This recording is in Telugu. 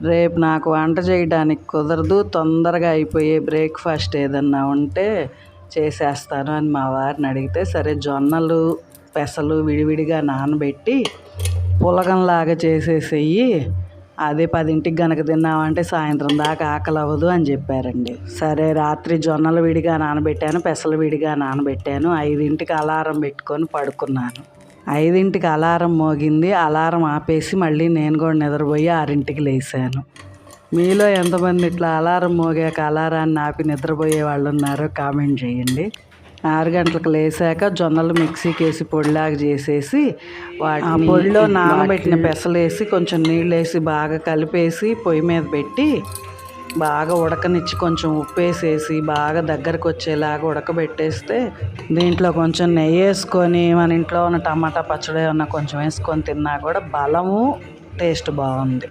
రేపు నాకు వంట చేయడానికి కుదరదు తొందరగా అయిపోయే బ్రేక్ఫాస్ట్ ఏదన్నా ఉంటే చేసేస్తాను అని మా వారిని అడిగితే సరే జొన్నలు పెసలు విడివిడిగా నానబెట్టి పులగంలాగా చేసేసేయి అదే పదింటికి గనక తిన్నామంటే సాయంత్రం దాకా ఆకలి అవ్వదు అని చెప్పారండి. సరే రాత్రి జొన్నలు విడిగా నానబెట్టాను పెసలు విడిగా నానబెట్టాను ఐదింటికి అలారం పెట్టుకొని పడుకున్నాను. ఐదింటికి అలారం మోగింది. అలారం ఆపేసి మళ్ళీ నేను కూడా నిద్రపోయి ఆరింటికి లేచాను మీలో ఎంతమంది ఇట్లా అలారం మోగాక అలారాన్ని ఆపి నిద్రపోయే వాళ్ళు ఉన్నారో కామెంట్ చేయండి. ఆరు గంటలకు లేసాక జొన్నలు మిక్సీకి వేసి పొడిలాగా చేసేసి వాటి పొడిలో నానబెట్టిన పెసలు వేసి కొంచెం నీళ్ళు వేసి బాగా కలిపేసి పొయ్యి మీద పెట్టి బాగా ఉడకనిచ్చి కొంచెం ఉప్పు వేసేసి బాగా దగ్గరకు వచ్చేలాగా ఉడకబెట్టేస్తే దీంట్లో కొంచెం నెయ్యి వేసుకొని మన ఇంట్లో ఉన్న టమాటా పచ్చడి ఏమన్నా కొంచెం వేసుకొని తిన్నా కూడా బలము టేస్ట్ బాగుంది.